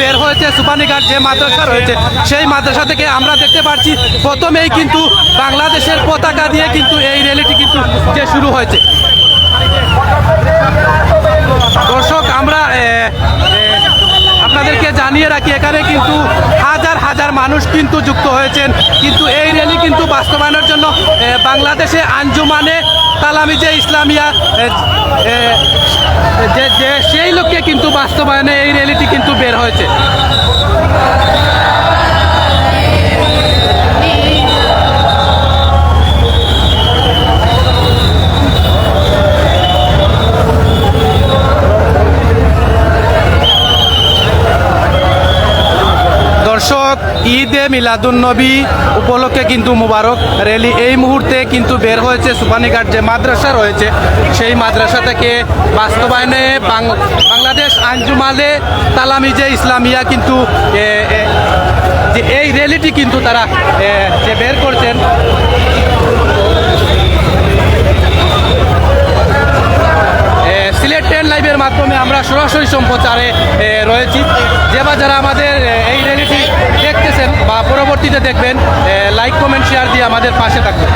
বের হয়েছে, সুপানিঘাট যে মাদ্রাসা রয়েছে, সেই মাদ্রাসা থেকে আমরা দেখতে পাচ্ছি, প্রথমেই কিন্তু বাংলাদেশের পতাকা দিয়ে কিন্তু এই র্যালিটি কিন্তু যে শুরু হয়েছে। দর্শক, আমরা আপনাদেরকে জানিয়ে রাখি, এখানে কিন্তু হাজার মানুষ কিন্তু যুক্ত হয়েছেন। কিন্তু এই র্যালি কিন্তু বাস্তবায়নের জন্য বাংলাদেশে আঞ্জুমানে ইসলামিয়া এ, যে যে সেই লোককে কিন্তু বাস্তবায়নে এই র্যালিটি কিন্তু বের হয়েছে। দর্শক ঈদে মিলাদুন্নবী উপলক্ষে কিন্তু মুবারক র্যালি। এই মুহূর্তে কিন্তু বের হয়েছে সুপানিঘাট যে মাদ্রাসা রয়েছে, সেই মাদ্রাসা থেকে বাস্তবায়নে বাংলাদেশ আঞ্জুমালে তালামিজে ইসলামিয়া কিন্তু যে এই র্যালিটি কিন্তু তারা যে বের করছেন। সিলেট টেন লাইভের মাধ্যমে আমরা সরাসরি সম্প্রচারে রয়েছি। যে বা যারা আমাদের বা পরবর্তীতে দেখবেন লাইক কমেন্ট শেয়ার দিয়ে আমাদের পাশে থাকবেন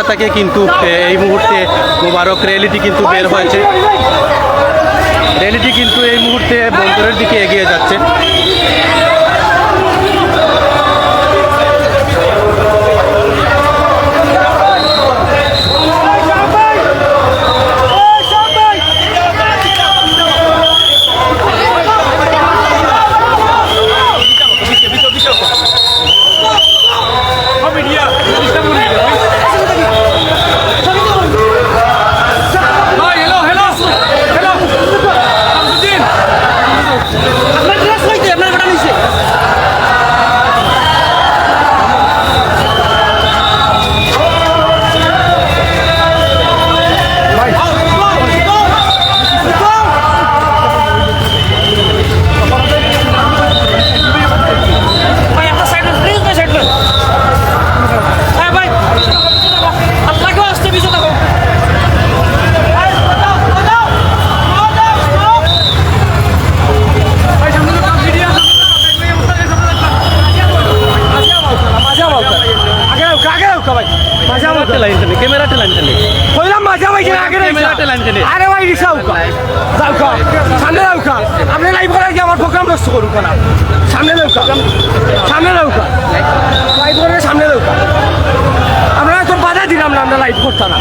মাদ্রাসা থেকে কিন্তু এই মুহূর্তে মুবারক র্যালিটি কিন্তু বের হয়েছে। র্যালিটি কিন্তু এই মুহূর্তে বন্দরের দিকে এগিয়ে যাচ্ছে। টেনে ক্যামেরা টেলান টেনে কইলাম মাঝে ভাই যে আগে ক্যামেরা টেলান টেনে আরে ভাই রিসাও কা সামনে যাও আপনি লাইভ করার কি আমার প্রোগ্রাম নষ্ট করুক না। সামনে যাও কা সামনে যাও কা লাইভ করে সামনে যাও কা আপনারা তো বাধা দিলাম না আমরা লাইভ করতাম না।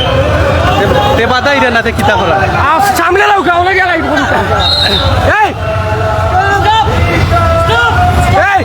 তে বাধা ইরে না তে কিতা করা? আর সামনে যাও কা ওনাকে লাইভ করুন এই! Stop! Stop! Hey!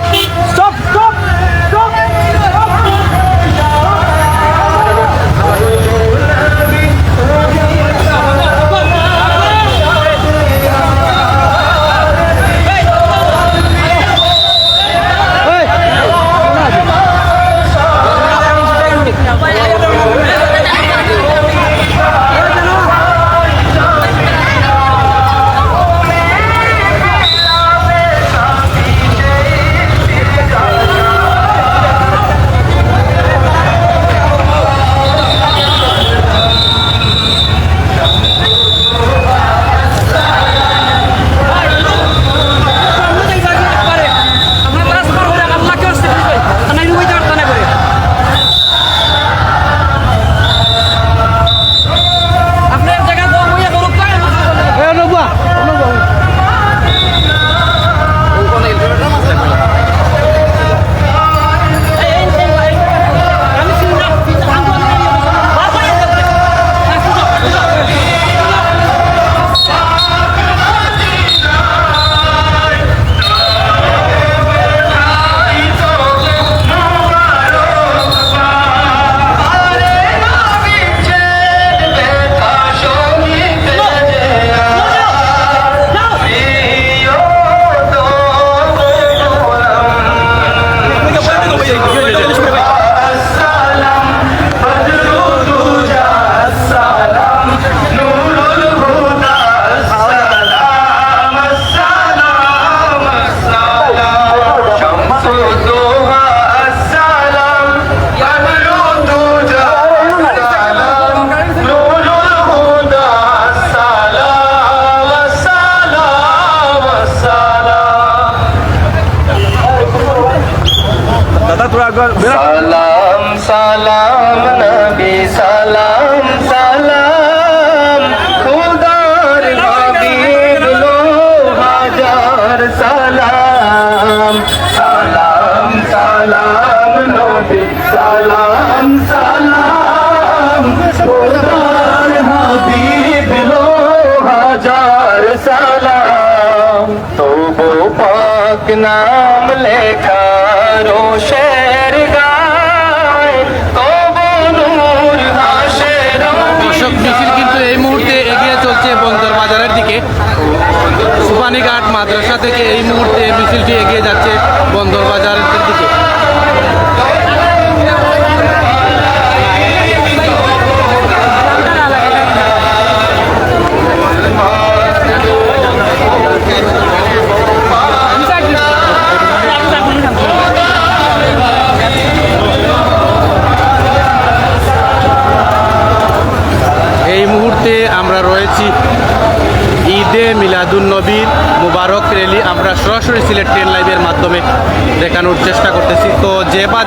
নাম লেখা রোশের গায় তবু নূর হাসে দর্শক মিছিল কিন্তু এই মুহূর্তে এগিয়ে চলছে বন্দর বাজারের দিকে। সুপানিঘাট মাদ্রাসা থেকে এই মুহূর্তে মিছিলটি এগিয়ে যাচ্ছে বন্দর বাজারের দিকে।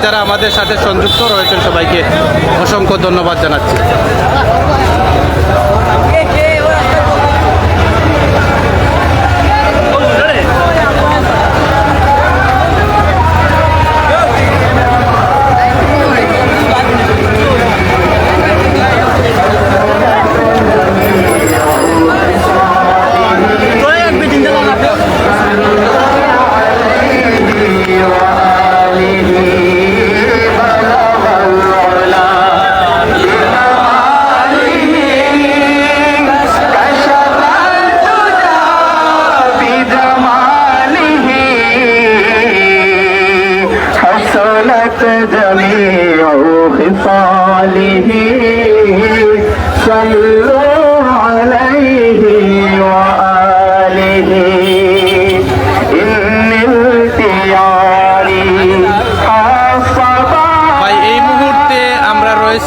যারা আমাদের সাথে সংযুক্ত রয়েছেন সবাইকে অসংখ্য ধন্যবাদ জানাচ্ছি।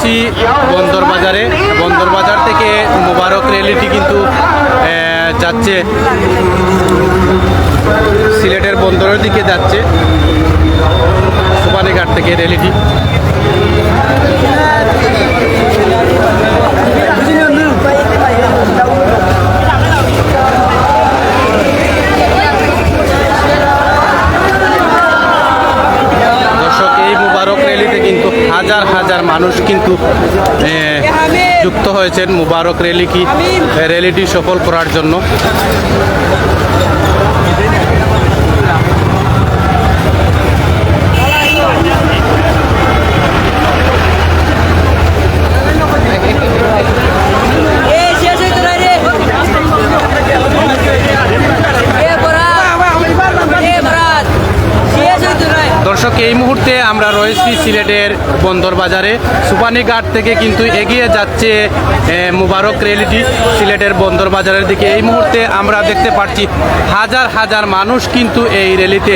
রয়েছি বন্দর বাজারে। বন্দর বাজার থেকে মুবারক র্যালিটি কিন্তু যাচ্ছে। সিলেটের বন্দরের দিকে যাচ্ছে। সুপানিঘাট থেকে র্যালিটি হাজার হাজার মানুষ কিন্তু যুক্ত হয়েছেন মুবারক র্যালি কি র্যালিটি সফল করার জন্য। দর্শক এই মুহূর্তে আমরা রয়েছি সিলেটের বন্দর বাজারে সুপানিঘাট থেকে কিন্তু এগিয়ে যাচ্ছে মুবারক রেলিটি সিলেটের বন্দর বাজারের দিকে। এই মুহূর্তে আমরা দেখতে পাচ্ছি হাজার হাজার মানুষ কিন্তু এই র্যালিতে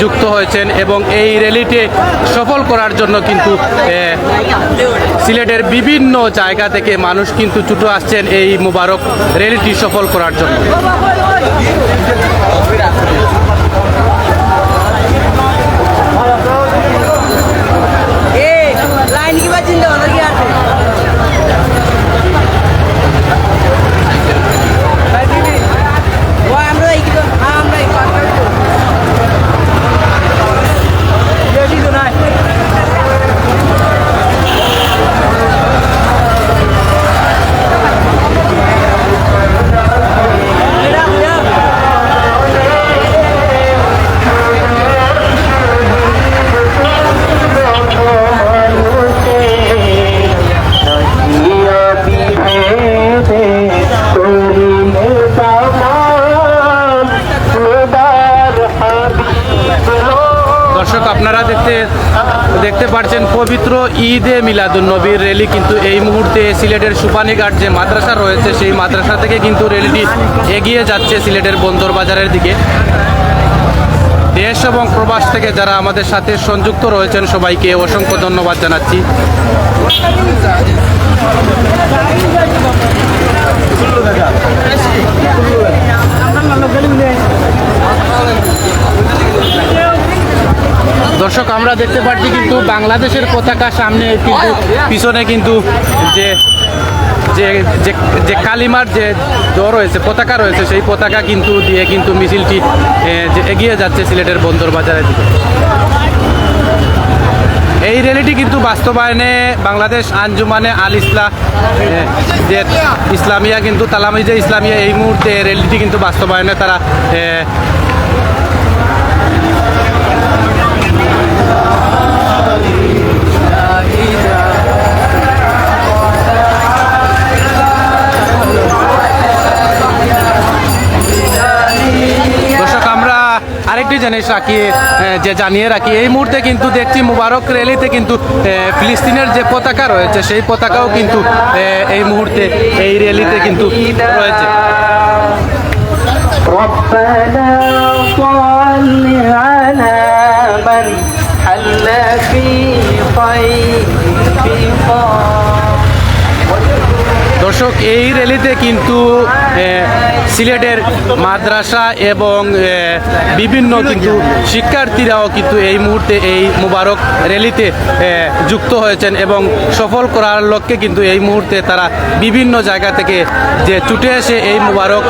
যুক্ত হয়েছেন এবং এই র্যালিতে সফল করার জন্য কিন্তু সিলেটের বিভিন্ন জায়গা থেকে মানুষ কিন্তু ছুটে আসছেন এই মুবারক র্যালিটি সফল করার জন্য। ঈদে মিলাদুন নবীর র্যালি কিন্তু এই মুহূর্তে সিলেটের সুপানিঘাট যে মাদ্রাসা রয়েছে, সেই মাদ্রাসা থেকে কিন্তু র্যালিটি এগিয়ে যাচ্ছে সিলেটের বন্দর বাজারের দিকে। দেশ এবং প্রবাস থেকে যারা আমাদের সাথে সংযুক্ত রয়েছেন, সবাইকে অসংখ্য ধন্যবাদ জানাচ্ছি। দর্শক, আমরা দেখতে পাচ্ছি কিন্তু বাংলাদেশের পতাকা সামনে কিন্তু পিছনে কিন্তু যে যে যে কালিমার যে জ রয়েছে, পতাকা রয়েছে, সেই পতাকা কিন্তু দিয়ে কিন্তু মিছিলটি এগিয়ে যাচ্ছে সিলেটের বন্দর বাজারের দিকে। এই র্যালিটি কিন্তু বাস্তবায়নে বাংলাদেশ আঞ্জুমানে আল ইসলাম যে ইসলামিয়া কিন্তু, তালামিজে ইসলামিয়া এই মুহূর্তে র্যালিটি কিন্তু বাস্তবায়নে তারা আরেকটি জিনিস রাখি এ, যে জানিয়ে রাখি এই মুহূর্তে কিন্তু দেখছি মুবারক র্যালিতে কিন্তু এ, ফিলিস্তিনের যে পতাকা রয়েছে সেই পতাকাও কিন্তু এ, এই মুহূর্তে এই র্যালিতে কিন্তু রয়েছে ربنا صل على من حل في طيب দর্শক, এই র্যালিতে কিন্তু সিলেটের মাদ্রাসা এবং বিভিন্ন কিন্তু শিক্ষার্থীরাও কিন্তু এই মুহূর্তে এই মুবারক র্যালিতে যুক্ত হয়েছেন এবং সফল করার লক্ষ্যে কিন্তু এই মুহূর্তে তারা বিভিন্ন জায়গা থেকে যে ছুটে এসে এই মুবারক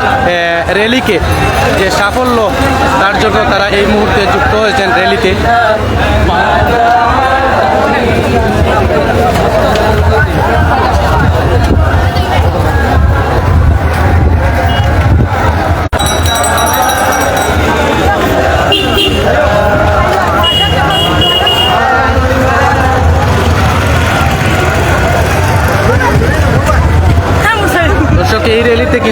র্যালিকে যে সাফল্য, তার জন্য তারা এই মুহূর্তে যুক্ত হয়েছেন র্যালিতে।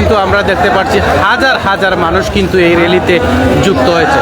কিন্তু আমরা দেখতে পাচ্ছি হাজার হাজার মানুষ কিন্তু এই র্যালিতে যুক্ত হয়েছে।